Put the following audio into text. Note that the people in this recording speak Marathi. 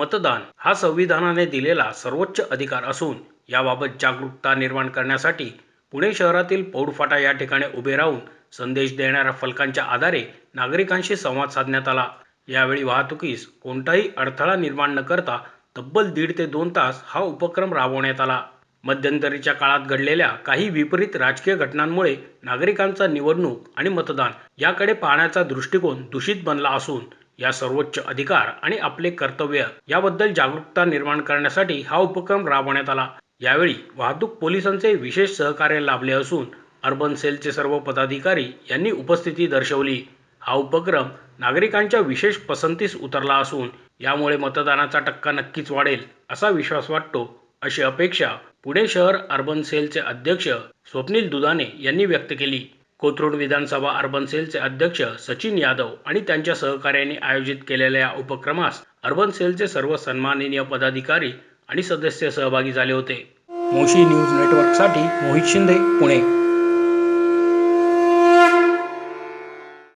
मतदान हा संविधानाने दिलेला सर्वोच्च अधिकार असून याबाबत जागरूकता निर्माण करण्यासाठी पुणे शहरातील पौडफाटा या ठिकाणी उभे राहून संदेश देणाऱ्या फलकांच्या आधारे नागरिकांशी संवाद साधण्यात आला. यावेळी वाहतुकीस कोणताही अडथळा निर्माण न करता तब्बल दीड ते दोन तास हा उपक्रम राबवण्यात आला. मध्यंतरीच्या काळात घडलेल्या काही विपरीत राजकीय घटनांमुळे नागरिकांचा निवडणूक आणि मतदान याकडे पाहण्याचा दृष्टिकोन दूषित बनला असून या सर्वोच्च अधिकार आणि आपले कर्तव्य याबद्दल जागरूकता निर्माण करण्यासाठी हा उपक्रम राबवण्यात आला. यावेळी वाहतूक पोलिसांचे विशेष सहकार्य लाभले असून अर्बन सेलचे सर्व पदाधिकारी यांनी उपस्थिती दर्शवली. हा उपक्रम नागरिकांच्या विशेष पसंतीस उतरला असून यामुळे मतदानाचा टक्का नक्कीच वाढेल असा विश्वास वाटतो अशी अपेक्षा पुणे शहर अर्बन सेलचे अध्यक्ष स्वप्नील दुदाने यांनी व्यक्त केली. कोथरूड विधानसभा अर्बन सेलचे अध्यक्ष सचिन यादव आणि त्यांच्या सहकार्याने आयोजित केलेल्या या उपक्रमास अर्बन सेलचे सर्व सन्माननीय पदाधिकारी आणि सदस्य सहभागी झाले होते. मोशी न्यूज नेटवर्कसाठी मोहित शिंदे पुणे.